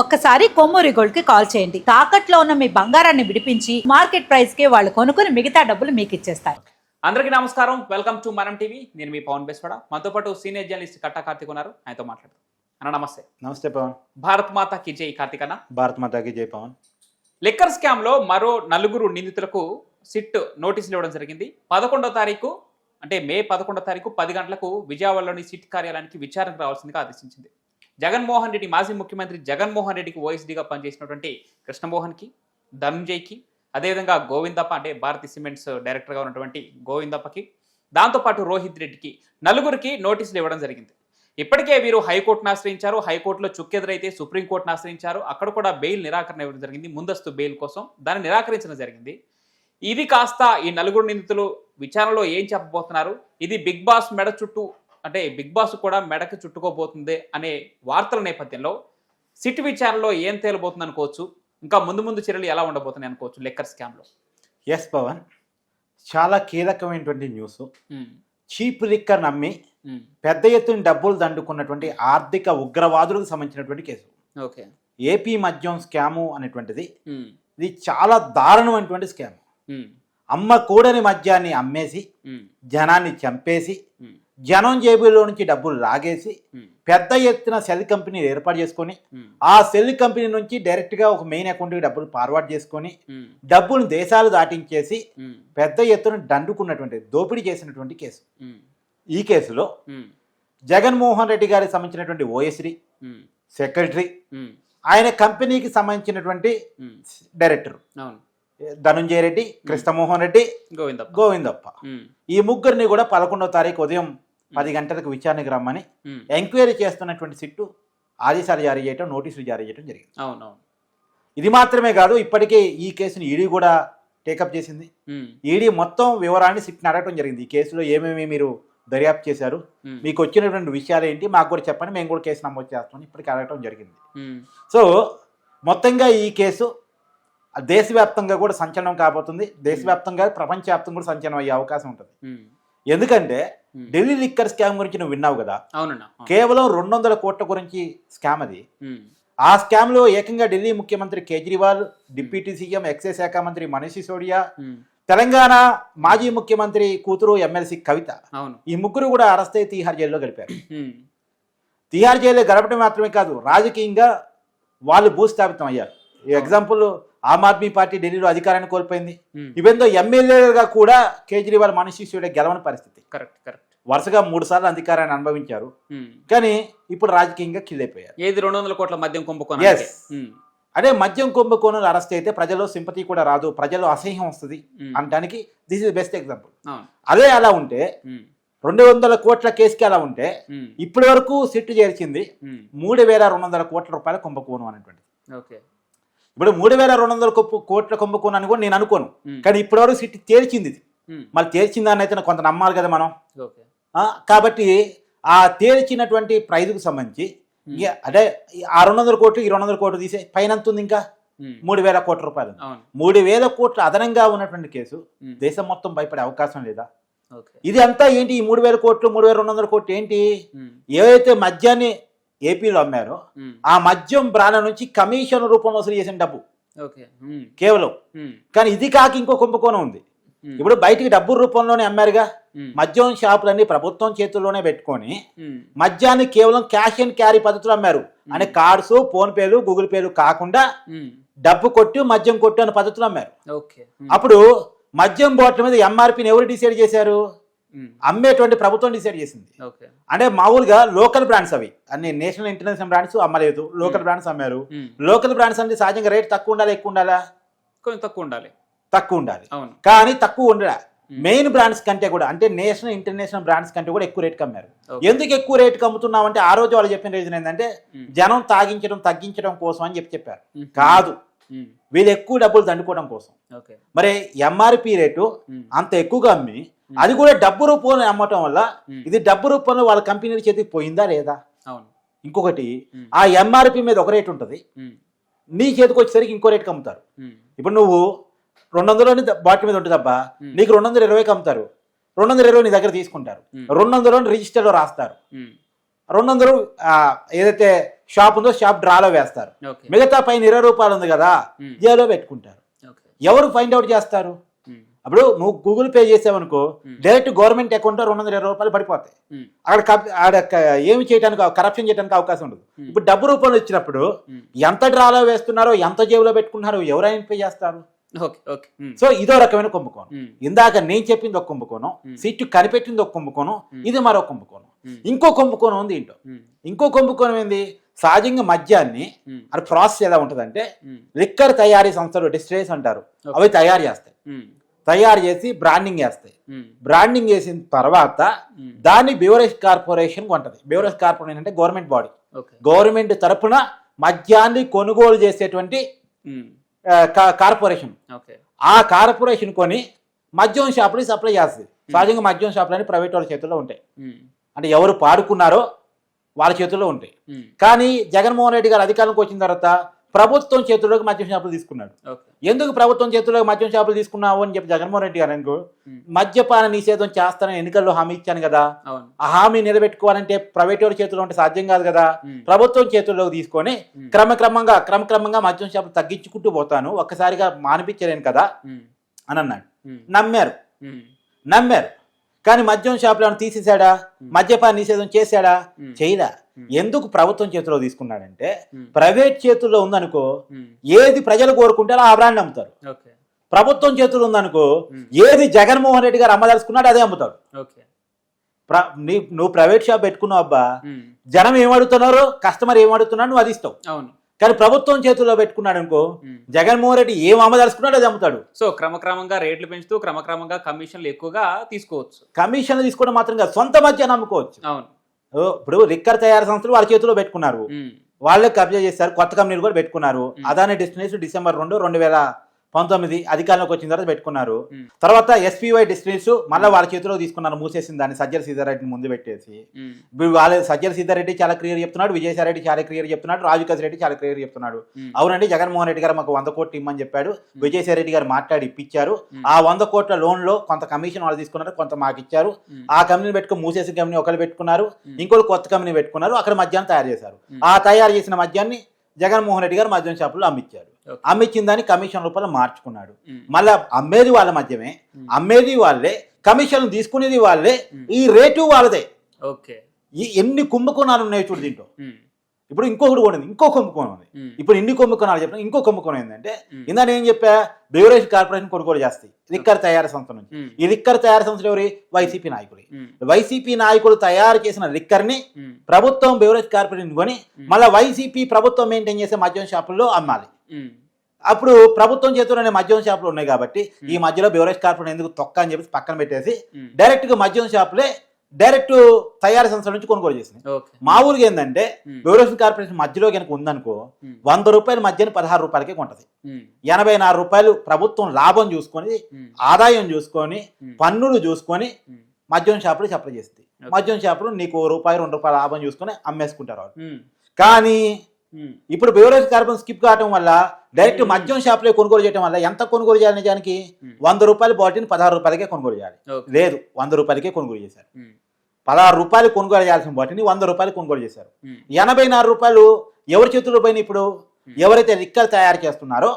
ఒక్కసారి కొమ్మూరి గోల్డ్కి కాల్ చేయండి. తాకట్లో ఉన్న మీ బంగారాన్ని విడిపించి మార్కెట్ ప్రైస్కి వాళ్ళు కొనుక్కుని మిగతా డబ్బులు మీకు ఇచ్చేస్తారు. అందరికీ నమస్కారం. Welcome to Manam TV. నేను మీ పవన్ బెస్వాడ. మనతో పాటు సీనియర్ జర్నలిస్ట్ కట్టా కార్తిక్ ఉన్నారు. ఆయనతో మాట్లాడతాం అన్న నమస్తే. నమస్తే పవన్. భారత్ మాత కి జై కార్తిక్ అన్న. భారత్ మాతాకి జై పవన్. లిక్కర్ స్కామ్లో మరో నలుగురు నిందితులకు సిట్ నోటీసులు ఇవ్వడం జరిగింది. పదకొండో తారీఖు అంటే మే పదకొండో తారీఖు పది గంటలకు విజయవాడలోని సిట్ కార్యాలయానికి విచారణకు రావాల్సిందిగా ఆదేశించింది. జగన్మోహన్ రెడ్డి మాజీ ముఖ్యమంత్రి జగన్మోహన్ రెడ్డికి ఓఎస్డీగా పనిచేసినటువంటి కృష్ణమోహన్కి ధనంజయ్కి అదేవిధంగా గోవిందప్ప అంటే భారతీ సిమెంట్స్ డైరెక్టర్గా ఉన్నటువంటి గోవిందప్పకి దాంతోపాటు రోహిత్ రెడ్డికి నలుగురికి నోటీసులు ఇవ్వడం జరిగింది. ఇప్పటికే వీరు హైకోర్టును ఆశ్రయించారు. హైకోర్టులో చుక్కెదురైతే సుప్రీంకోర్టును ఆశ్రయించారు. అక్కడ కూడా బెయిల్ నిరాకరణ ఇవ్వడం జరిగింది. ముందస్తు బెయిల్ కోసం దాన్ని నిరాకరించడం జరిగింది. ఇది కాస్త ఈ నలుగురు నిందితులు విచారణలో ఏం చెప్పబోతున్నారు? ఇది బిగ్ బాస్ మెడ చుట్టూ అంటే బిగ్ బాస్ కూడా మెడకు చుట్టుకోబోతుంది అనే వార్తల నేపథ్యంలో సిట్ విచారణలో ఏం తేలబోతుంది అనుకోవచ్చు? ఇంకా ముందు ముందు చర్యలు ఎలా ఉండబోతున్నాయి అనుకోవచ్చు లెక్కర్ స్కామ్లో? ఎస్ పవన్. చాలా కీలకమైనటువంటి న్యూస్. చీప్ లిక్కర్ నమ్మి పెద్ద ఎత్తున డబ్బులు దండుకున్నటువంటి ఆర్థిక ఉగ్రవాదులకు సంబంధించినటువంటి కేసు. ఓకే. ఏపీ మద్యం స్కాము అనేటువంటిది. ఇది చాలా దారుణమైనటువంటి స్కామ్. అమ్మ కూడని మద్యాన్ని అమ్మేసి జనాన్ని చంపేసి జనం జేబులో నుంచి డబ్బులు లాగేసి పెద్ద ఎత్తున సెల్ కంపెనీలు ఏర్పాటు చేసుకొని ఆ సెల్ కంపెనీ నుంచి డైరెక్ట్గా ఒక మెయిన్ అకౌంట్కి డబ్బులు ఫార్వర్డ్ చేసుకొని డబ్బులు దేశాలు దాటించేసి పెద్ద ఎత్తున దండుకున్నటువంటి దోపిడీ చేసినటువంటి కేసు. ఈ కేసులో జగన్మోహన్ రెడ్డి గారికి సంబంధించినటువంటి ఓఎస్డి సెక్రటరీ ఆయన కంపెనీకి సంబంధించినటువంటి డైరెక్టర్ ధనుంజయ రెడ్డి కృష్ణమోహన్ రెడ్డి గోవిందప్ప. గోవిందప్ప. ఈ ముగ్గురిని కూడా పదకొండవ తారీఖు ఉదయం పది గంటలకు విచారణకు రమ్మని ఎంక్వైరీ చేస్తున్నటువంటి సిట్టు ఆదేశాలు జారీ చేయడం నోటీసులు జారీ చేయడం జరిగింది. అవునవును. ఇది మాత్రమే కాదు ఇప్పటికే ఈ కేసును ఈడీ కూడా టేకప్ చేసింది. ఈడీ మొత్తం వివరాన్ని సిట్ని అడగటం జరిగింది. ఈ కేసులో ఏమేమి మీరు దర్యాప్తు చేశారు? మీకు వచ్చినటువంటి విషయాలు ఏంటి? మాకు కూడా చెప్పండి మేము కూడా కేసు నమోదు చేస్తామని ఇప్పటికీ అడగటం జరిగింది. సో మొత్తంగా ఈ కేసు దేశవ్యాప్తంగా కూడా సంచలనం కాబోతుంది. దేశవ్యాప్తంగా ప్రపంచవ్యాప్తంగా కూడా సంచలనం అయ్యే అవకాశం ఉంటుంది. ఎందుకంటే ఢిల్లీ లిక్కర్ స్కామ్ గురించి నువ్వు విన్నావు కదా? అవునన్నా కేవలం రెండు వందల కోట్ల గురించి స్కామ్ అది. ఆ స్కామ్లో ఏకంగా ఢిల్లీ ముఖ్యమంత్రి కేజ్రీవాల్ డిప్యూటీ సీఎం ఎక్సైజ్ శాఖ మంత్రి మనీష్ సిసోడియా తెలంగాణ మాజీ ముఖ్యమంత్రి కూతురు ఎమ్మెల్సీ కవిత ఈ ముగ్గురు కూడా అరెస్ట్ అయి తీహార్ జైల్లో గడిపారు. తీహార్ జైల్లో గడపడం మాత్రమే కాదు రాజకీయంగా వాళ్ళు భూస్థాపితం అయ్యారు. ఎగ్జాంపుల్ ఆమ్ ఆద్మీ పార్టీ ఢిల్లీలో అధికారాన్ని కోల్పోయింది. ఇవెందో ఎమ్మెల్యేగా కూడా కేజ్రీవాల్ మనీష్ గెలవని పరిస్థితి. Correct correct. వరుసగా మూడు సార్లు అధికారాన్ని అనుభవించారు. కానీ ఇప్పుడు రాజకీయంగా కిల్ అయిపోయారు ఏది రెండు వందల కోట్ల మద్యం కుంభకోణం. అదే మద్యం కుంభకోణంలో అరెస్ట్ అయితే ప్రజల్లో సింపతి కూడా రాదు ప్రజల్లో అసహ్యం వస్తుంది అనడానికి దిస్ ఇస్ బెస్ట్ ఎగ్జాంపుల్ అదే అలా ఉంటే రెండు వందల కోట్ల కేసుకి అలా ఉంటే ఇప్పటి వరకు సిట్టు చేర్చింది మూడు వేల రెండు వందల కోట్ల రూపాయల కుంభకోణం అనేటువంటి ఓకే. ఇప్పుడు మూడు వేల రెండు వందల కోట్ల అని కూడా నేను అనుకోను. కానీ ఇప్పటి వరకు సిట్టు తేల్చింది ఇది. ఉమ్, మరి తేల్చిందని అయితే కొంత నమ్మాలి కదా మనం. కాబట్టి ఆ తేల్చినటువంటి ప్రైజ్కు సంబంధించి అదే ఆ రెండు వందల కోట్లు ఈ రెండు వందల కోట్లు తీసే పైన ఉంది ఇంకా? మూడు వేల కోట్ల రూపాయలు మూడు వేల కోట్ల అదనంగా ఉన్నటువంటి కేసు దేశం మొత్తం భయపడే అవకాశం లేదా? ఇది అంతా ఏంటి? ఈ మూడు వేల కోట్లు మూడు వేల రెండు వందల కోట్లు ఏంటి? ఏవైతే మద్యాన్ని ఏపీలో అమ్మారో. ఆ మద్యం బ్రాండ్ నుంచి కమిషన్ రూపంలో వసూలు చేసిన డబ్బు. కేవలం. కానీ ఇది కాక ఇంకో కుంభకోణం ఉంది. ఇప్పుడు బయటికి డబ్బు రూపంలోనే అమ్మారుగా. మద్యం షాపులన్నీ ప్రభుత్వం చేతుల్లోనే పెట్టుకొని మద్యాన్ని కేవలం క్యాష్ అండ్ క్యారీ పద్ధతిలో అమ్మారు. అంటే కార్డ్స్ ఫోన్ పేలు గూగుల్ పేలు కాకుండా డబ్బు కొట్టు మద్యం కొట్టు అనే పద్ధతిలో అమ్మారు. అప్పుడు మద్యం బాటిల్ మీద ఎంఆర్పిని ఎవరు డిసైడ్ చేశారు? అమ్మేటువంటి ప్రభుత్వం డిసైడ్ చేసింది. అంటే మామూలుగా లోకల్ బ్రాండ్స్ అవి. అన్ని నేషనల్ ఇంటర్నేషనల్ బ్రాండ్స్ అమ్మలేదు లోకల్ బ్రాండ్స్ అమ్మారు. ఉమ్, లోకల్ బ్రాండ్స్ అంటే సహజంగా రేట్ తక్కువ ఉండాలా ఎక్కువ ఉండాలా? కొంచెం తక్కువ ఉండాలి. తక్కువ ఉండాలి. కానీ తక్కువ ఉండడా? Hmm. మెయిన్ బ్రాండ్స్ కంటే కూడా అంటే నేషనల్ ఇంటర్నేషనల్ బ్రాండ్స్ కంటే కూడా ఎక్కువ రేట్కి అమ్మారు. ఓకే. ఎందుకు ఎక్కువ రేట్కి అమ్ముతున్నాం అంటే ఆ రోజు వాళ్ళు చెప్పిన రీజన్ ఏంటంటే జనం తాగించడం తగ్గించడం కోసం అని చెప్పి చెప్పారు. కాదు. వీళ్ళు ఎక్కువ డబ్బులు దండుకోవడం కోసం. మరి ఎంఆర్పి రేటు అంత ఎక్కువగా అమ్మి అది కూడా డబ్బు రూపంలో అమ్మటం వల్ల ఇది డబ్బు రూపంలో వాళ్ళ కంపెనీల చేతికి పోయిందా లేదా? అవును. ఇంకొకటి ఆ ఎంఆర్పి మీద ఒక రేట్ ఉంటుంది. నీ చేతికి వచ్చేసరికి ఇంకో రేట్కి అమ్ముతారు. ఇప్పుడు నువ్వు రెండు వందలని బాటిల్ మీద ఉంటుంది అబ్బా. నీకు రెండు వందల ఇరవైకి అమ్ముతారు. రెండు వందల ఇరవై నీ దగ్గర తీసుకుంటారు. రెండు వందలు రిజిస్టర్లో రాస్తారు. రెండు వందలు ఏదైతే షాప్ ఉందో షాప్ డ్రాలో వేస్తారు. మిగతా పైన ఇరవై రూపాయలు ఉంది కదా జేలో పెట్టుకుంటారు. ఎవరు ఫైండ్ అవుట్ చేస్తారు? అప్పుడు నువ్వు గూగుల్ పే చేసావనుకో. డైరెక్ట్ గవర్నమెంట్ అకౌంట్ రెండు వందల ఇరవై రూపాయలు పడిపోతాయి. అక్కడ ఆడ ఏమి చేయడానికి కరప్షన్ చేయడానికి అవకాశం ఉండదు. ఇప్పుడు డబ్బు రూపంలో ఇచ్చినప్పుడు ఎంత డ్రాలో వేస్తున్నారో ఎంత జేబులో పెట్టుకుంటున్నారో ఎవరు ఐడెంటిఫై చేస్తారు? సో ఇదో రకమైన కుంభకోణం. ఇందాక నేను చెప్పింది ఒక కుంభకోణం. సీటు కనిపెట్టింది ఒక కుంభకోణం. ఇది మరో కుంభకోణం. ఇంకో కుంభకోణం ఉంది ఏంటో? ఇంకో కుంభకోణం ఏంది? సహజంగా మద్యాన్ని అది ప్రాసెస్ ఎలా ఉంటుందంటే లిక్కర్ తయారీ సంస్థలు డిస్ట్రేస్ అంటారు. అవి తయారు చేస్తాయి. తయారు చేసి బ్రాండింగ్ చేస్తాయి ఉమ్, బ్రాండింగ్ చేసిన తర్వాత దాన్ని బెవరేజ్ కార్పొరేషన్ కొంటది. బెవరేజ్ కార్పొరేషన్ అంటే గవర్నమెంట్ బాడీ గవర్నమెంట్ తరపున మద్యాన్ని కొనుగోలు చేసేటువంటి కార్పొరేషన్ ఆ కార్పొరేషన్ కొని మద్యం షాపులకి సప్లై చేస్తుంది. సహజంగా మద్యం షాపులు అని ప్రైవేట్ వాళ్ళ చేతుల్లో ఉంటాయి. అంటే ఎవరు పాడుకున్నారో వాళ్ళ చేతుల్లో ఉంటాయి. కానీ జగన్మోహన్ రెడ్డి గారు అధికారంలోకి వచ్చిన తర్వాత ప్రభుత్వం చేతుల్లోకి మద్యం షాపులు తీసుకున్నాడు. ఎందుకు ప్రభుత్వం చేతుల్లోకి మద్యం షాపులు తీసుకున్నావు అని చెప్పి జగన్మోహన్ రెడ్డి గారు అనుకో మద్యపాన నిషేధం చేస్తానని ఎన్నికల్లో హామీ ఇచ్చాను కదా ఆ హామీ నిలబెట్టుకోవాలంటే ప్రైవేట్ వాళ్ళ చేతుల్లో ఉంటే సాధ్యం కాదు కదా ప్రభుత్వం చేతుల్లోకి తీసుకొని క్రమక్రమంగా క్రమక్రమంగా మద్యం షాపులు తగ్గించుకుంటూ పోతాను ఒక్కసారిగా మానిపించలేను కదా అని అన్నాడు. నమ్మారు. నమ్మారు. కానీ మద్యం షాపులు ఏమైనా తీసేశాడా? మద్యపాన నిషేధం చేశాడా? ఉమ్, చేయలే. ఉమ్, ఎందుకు ప్రభుత్వం చేతిలో తీసుకున్నాడంటే ప్రైవేట్ చేతుల్లో ఉందనుకో ఏది ప్రజలు కోరుకుంటారో ఆ బ్రాండ్ అమ్ముతారు. ప్రభుత్వం చేతుల్లో ఉందనుకో ఏది జగన్మోహన్ రెడ్డి గారు అమ్మదలుచుకున్నాడు అదే అమ్ముతాడు. నువ్వు ప్రైవేట్ షాప్ పెట్టుకున్నావు అబ్బా జనం ఏమడుతున్నారు కస్టమర్ ఏమడుతున్నాడు నువ్వు అది ఇస్తావు. అవును. కానీ ప్రభుత్వం చేతుల్లో పెట్టుకున్నాడు అనుకో. జగన్మోహన్ రెడ్డి ఏం అమ్మదలుచుకున్నాడు అది అమ్ముతాడు. సో క్రమక్రమంగా రేట్లు పెంచుతూ క్రమక్రమంగా కమిషన్లు ఎక్కువగా తీసుకోవచ్చు. కమిషన్లు తీసుకోవడం మాత్రం కాదు సొంత మద్యాన్ని అమ్ముకోవచ్చు అవును. ఇప్పుడు లిక్కర్ తయారు సంస్థలు వాళ్ళ చేతిలో పెట్టుకున్నారు. వాళ్ళే కబ్జా చేశారు కొత్త కంపెనీలు కూడా పెట్టుకున్నారు. అదాని డెస్టినేషన్ డిసెంబర్ రెండు రెండు వేల పంతొమ్మిది అధికారంలోకి వచ్చిన తర్వాత పెట్టుకున్నారు. తర్వాత ఎస్పీవై డెస్టినేషన్ మళ్ళీ వాళ్ళ చేతిలో తీసుకున్నారు మూసేసిన దాన్ని సజ్జల సీతారెడ్డిని ముందు పెట్టేసి. వాళ్ళ సజ్జల సీతారెడ్డి చాలా క్లియర్ చెప్తున్నాడు విజయసాయి రెడ్డి చాలా క్లియర్ చెప్తున్నాడు రాజు రెడ్డి చాలా క్లియర్ చెప్తున్నాడు. అవునండి జగన్మోహన్ రెడ్డి గారు మాకు వంద కోట్లు ఇమ్మని చెప్పాడు. విజయసాయి రెడ్డి గారు మాట్లాడి ఇప్పించారు. ఆ వంద కోట్ల లోన్లో కొంత కమిషన్ వాళ్ళు తీసుకున్నారు కొంత మాకు ఇచ్చారు. ఆ కంపెనీ పెట్టుకుని మూసేసిన కంపెనీ ఒకరు పెట్టుకున్నారు. ఇంకోటి కొత్త కంపెనీ పెట్టుకున్నారు. అక్కడ మద్యాన్ని తయారు చేశారు. ఆ తయారు చేసిన మద్యాన్ని జగన్మోహన్ రెడ్డి గారు మద్యం షాపులో అమ్మిచ్చారు. అమ్మిచ్చిన దాన్ని కమిషన్ రూపాయలు మార్చుకున్నాడు. మళ్ళా అమ్మేది వాళ్ళ మద్యమే మ్మ్. అమ్మేది వాళ్ళే కమిషన్ తీసుకునేది వాళ్ళే. ఈ రేటు వాళ్ళదే. ఓకే. ఈ ఎన్ని కుంభకోణాలు ఉన్నాయి చూడు దీంట్లో. ఇప్పుడు ఇంకొకటి కూడా ఉంది ఇంకో కుంభకోణం ఉంది. ఇప్పుడు ఇన్ని కుంభకోణాలు చెప్పిన ఇంకో కుంభకోణం ఏంటంటే ఇందా నేను చెప్పా బెవరేజ్ కార్పొరేషన్ కొనుగోలు చేస్తాయి లిక్కర్ తయారు సంస్థ నుంచి. ఈ లిక్కర్ తయారు సంస్థలు ఎవరి? వైసీపీ నాయకులు. వైసీపీ నాయకులు తయారు చేసిన లిక్కర్ని ఉమ్, ప్రభుత్వం బెవరేజ్ కార్పొరేషన్ కొని. మళ్ళీ వైసీపీ ప్రభుత్వం మెయింటైన్ చేసే మద్యం షాపుల్లో అమ్మాలి. అప్పుడు ప్రభుత్వం చేతుల్లోనే మద్యం షాపులు ఉన్నాయి కాబట్టి ఈ మధ్యలో బెవరేజ్ కార్పొరేషన్ ఎందుకు తొక్క అని చెప్పి పక్కన పెట్టేసి డైరెక్ట్గా మద్యం షాపులే డైరెక్ట్ తయారీ సంస్థల నుంచి కొనుగోలు చేసింది ఓకే. మా ఊరికి ఏంటంటే బెవరేజ్ కార్పొరేషన్ మధ్యలో కనుక ఉందనుకో వంద రూపాయల మద్యాన్ని పదహారు రూపాయలకే కొంటది. ఎనభై నాలుగు రూపాయలు ప్రభుత్వం లాభం చూసుకొని ఆదాయం చూసుకొని పన్నులు చూసుకొని మద్యం షాపులు సప్లై చేస్తుంది. మద్యం షాపులు నీకు రూపాయి రెండు రూపాయల లాభం చూసుకొని అమ్మేసుకుంటారు వాళ్ళు. కానీ ఇప్పుడు బెవరేజ్ కార్బన్ స్కిప్ కావడం వల్ల డైరెక్ట్. మద్యం షాపులో కొనుగోలు చేయడం వల్ల ఎంత కొనుగోలు చేయాలి నిజానికి? Hmm. వంద రూపాయల బాటిల్ని పదహారు రూపాయలకే కొనుగోలు చేయాలి. లేదు వంద రూపాయలకే కొనుగోలు చేశారు. పదహారు రూపాయలు కొనుగోలు చేయాల్సిన బాటిల్ని వంద రూపాయలు కొనుగోలు చేశారు. ఎనభై నాలుగు రూపాయలు ఎవరి చేతుల్లో పోయినాయి ఇప్పుడు? ఎవరైతే లిక్కర్ తయారు చేస్తున్నారో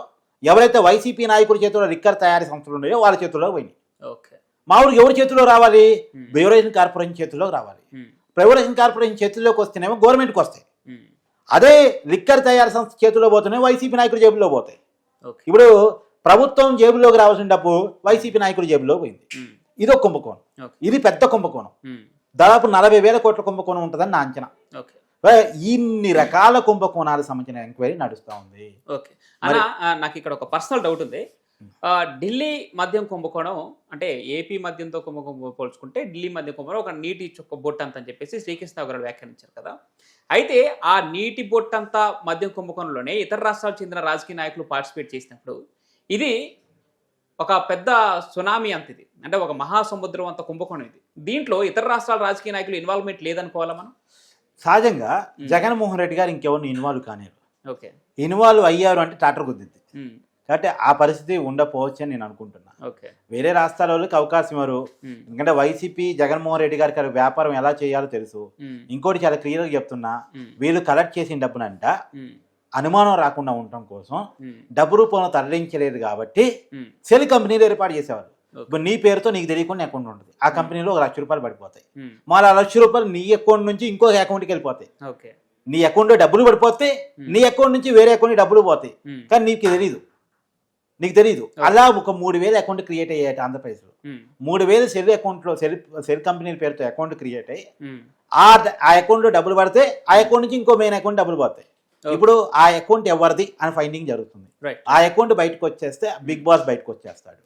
ఎవరైతే వైసీపీ నాయకుడి చేతుల్లో లిక్కర్ తయారీ సంస్థలు ఉన్నాయో వాళ్ళ చేతుల్లో పోయినాయి. ఓకే. మా ఊరికి ఎవరి చేతుల్లో రావాలి. బెవరేజ్ కార్పొరేషన్ చేతుల్లోకి రావాలి. ఉమ్, ప్రైవేటైజేషన్ కార్పొరేషన్ చేతుల్లోకి వస్తేనేమో గవర్నమెంట్కి వస్తాయి. అదే లిక్కర్ తయారు సంస్థ చేతుల్లో పోతేనే వైసీపీ నాయకుడి జేబులో పోతాయి. ఇప్పుడు ప్రభుత్వం జేబులోకి రావాల్సిన డబ్బు వైసీపీ నాయకుడి జేబులో పోయింది. ఇది ఒక కుంభకోణం. ఇది పెద్ద కుంభకోణం. దాదాపు నలభై వేల కోట్ల కుంభకోణం ఉంటుందని నా అంచనా. ఇన్ని రకాల కుంభకోణాలకు సంబంధించిన ఎంక్వైరీ నడుస్తూ ఉంది. నాకు ఇక్కడ ఒక పర్సనల్ డౌట్ ఉంది. ఢిల్లీ మద్యం కుంభకోణం అంటే ఏపీ మద్యంతో కుంభకోణం పోల్చుకుంటే ఢిల్లీ మద్యం కుంభకోణం ఒక నీటి చుక్క బొట్టు అంత అని చెప్పేసి శ్రీకృష్ణరావు గారు వ్యాఖ్యానించారు కదా. అయితే ఆ నీటి బొట్టంతా మద్యం కుంభకోణంలోనే ఇతర రాష్ట్రాలకు చెందిన రాజకీయ నాయకులు పార్టిసిపేట్ చేసినప్పుడు ఇది ఒక పెద్ద సునామీ అంత ఇది. అంటే ఒక మహాసముద్రం అంత కుంభకోణం ఇది. దీంట్లో ఇతర రాష్ట్రాల రాజకీయ నాయకులు ఇన్వాల్వ్మెంట్ లేదనుకోవాలా మనం? సహజంగా. జగన్మోహన్ రెడ్డి గారు ఇంకెవరిని ఇన్వాల్వ్ కానిరు ఓకే. ఇన్వాల్వ్ అయ్యారు అంటే టాటర్ కుదిద్ది కాబట్టి ఆ పరిస్థితి ఉండకపోవచ్చు అని నేను అనుకుంటున్నా. ఓకే. వేరే రాష్ట్రాల వాళ్ళకి అవకాశం ఇవ్వరు ఎందుకంటే వైసీపీ జగన్మోహన్ రెడ్డి గారికి వ్యాపారం ఎలా చేయాలో తెలుసు. ఇంకోటి చాలా క్లియర్గా చెప్తున్నా వీళ్ళు కలెక్ట్ చేసిన డబ్బునంట అనుమానం రాకుండా ఉండటం కోసం డబ్బు రూపంలో తరలించలేదు కాబట్టి సెల్ కంపెనీలు ఏర్పాటు చేసేవాళ్ళు. ఓకే. ఇప్పుడు నీ పేరుతో నీకు తెలియకుండా అకౌంట్ ఉంటుంది. ఆ కంపెనీలో ఒక లక్ష రూపాయలు పడిపోతాయి. మళ్ళీ ఆ లక్ష రూపాయలు నీ అకౌంట్ నుంచి ఇంకో అకౌంట్కి వెళ్ళిపోతాయి. ఓకే. నీ అకౌంట్లో డబ్బులు పడిపోతే నీ అకౌంట్ నుంచి వేరే అకౌంట్ డబ్బులు పోతాయి. కానీ నీకు తెలియదు నీకు తెలియదు అలా ఒక మూడు వేల అకౌంట్ క్రియేట్ అయ్యాయి ఆంధ్రప్రదేశ్లో. మూడు వేలు సెల్ అకౌంట్లో సెల్ సెల్ కంపెనీల పేరుతో అకౌంట్ క్రియేట్ అయ్యి ఆ అకౌంట్లో డబ్బులు పడితే ఆ అకౌంట్ నుంచి ఇంకో మెయిన్ అకౌంట్ డబ్బులు పోతాయి. ఇప్పుడు ఆ అకౌంట్ ఎవరిది అని ఫైండింగ్ జరుగుతుంది. ఆ అకౌంట్ బయటకు వచ్చేస్తే బిగ్ బాస్ బయటకు వచ్చేస్తాడు.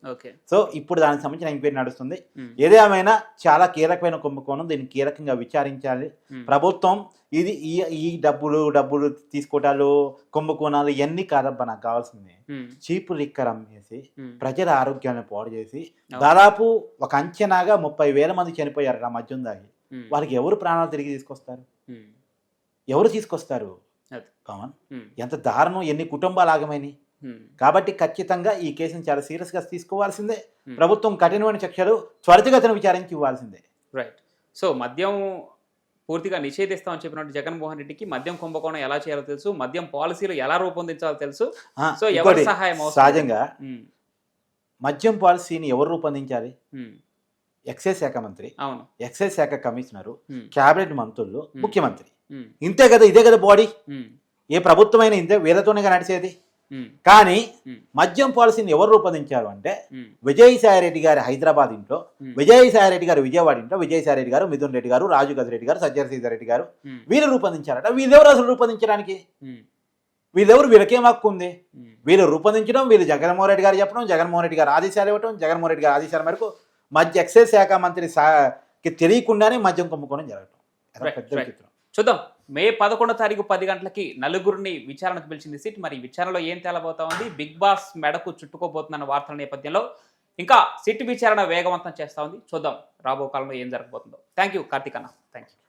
సో ఇప్పుడు దానికి సంబంధించిన ఎంక్వైరీ నడుస్తుంది. ఉమ్, ఏదేమైనా చాలా కీలకమైన కుంభకోణం దీన్ని కీలకంగా విచారించాలి. ఉమ్, ప్రభుత్వం ఇది ఈ ఈ డబ్బులు డబ్బులు తీసుకోవటాలు కుంభకోణాలు ఇవన్నీ కాదబ్బా నాకు కావాల్సింది. ఉమ్, చీపు లిక్కర్ అమ్మేసి ప్రజల ఆరోగ్యాన్ని పాడు చేసి. దాదాపు ఒక అంచనాగా ముప్పై వేల మంది చనిపోయారు ఆ మద్యం దాగి వాళ్ళకి ఎవరు ప్రాణాలు తిరిగి తీసుకొస్తారు? ఎవరు తీసుకొస్తారు? పవన్ ఉమ్, ఎంత దారుణం ఎన్ని కుటుంబాలు ఆగమైనాయి. ఉమ్, కాబట్టి ఖచ్చితంగా ఈ కేసును చాలా సీరియస్గా తీసుకోవాల్సిందే. Hmm. ప్రభుత్వం కఠినమైన శిక్షలు త్వరితగతిన విచారించి ఇవ్వాల్సిందే. రైట్ సో మద్యం పూర్తిగా నిషేధిస్తామని చెప్పినట్టు జగన్మోహన్ రెడ్డికి మద్యం కుంభకోణం ఎలా చేయాలో తెలుసు మద్యం పాలసీలు ఎలా రూపొందించాలో తెలుసు. సో ఎవరి సహాయం? సహజంగా మద్యం పాలసీని ఎవరు రూపొందించాలి? ఎక్సైజ్ శాఖ మంత్రి అవును. ఎక్సైజ్ శాఖ కమిషనరు ఉమ్, క్యాబినెట్ మంత్రులు Hmm. ముఖ్యమంత్రి. ఇంతే కదా ఇదే కదా బాడీ ఏ ప్రభుత్వమైనా ఇంతే వీళ్ళతోనే నడిచేది? కానీ మద్యం పాలసీని ఎవరు రూపొందించారు అంటే విజయసాయి రెడ్డి గారి హైదరాబాద్ ఇంట్లో విజయసాయి రెడ్డి గారు విజయవాడ ఇంట్లో విజయసాయి రెడ్డి గారు మిథున్ రెడ్డి గారు రాజు గదిరెడ్డి గారు సజ్జన రెడ్డి గారు వీళ్ళు రూపొందించారట. వీళ్ళెవరు అసలు రూపొందించడానికి? వీళ్ళెవరు వీళ్ళకేం హక్కు ఉంది? వీళ్ళు రూపొందించడం వీళ్ళు జగన్మోహన్ రెడ్డి గారు చెప్పడం జగన్మోహన్ రెడ్డి గారు ఆదేశాలు ఇవ్వడం జగన్మోహన్ రెడ్డి గారు ఆదేశాల మేరకు మధ్య ఎక్సైజ్ శాఖ మంత్రి తెలియకుండానే మద్యం కుంభకోణం జరగటం. పెద్ద. విచిత్రం. చూద్దాం. మే పదకొండో తారీఖు పది గంటలకి నలుగురిని విచారణకు పిలిచింది సిట్. మరి విచారణలో ఏం తేలబోతా ఉంది? బిగ్ బాస్ మెడకు చుట్టుకోబోతున్న వార్తల నేపథ్యంలో ఇంకా సిట్ విచారణ వేగవంతం చేస్తా ఉంది. చూద్దాం రాబో కాలంలో ఏం జరగబోతుందో. థ్యాంక్ యూ కార్తీక్ అన్న. Thank you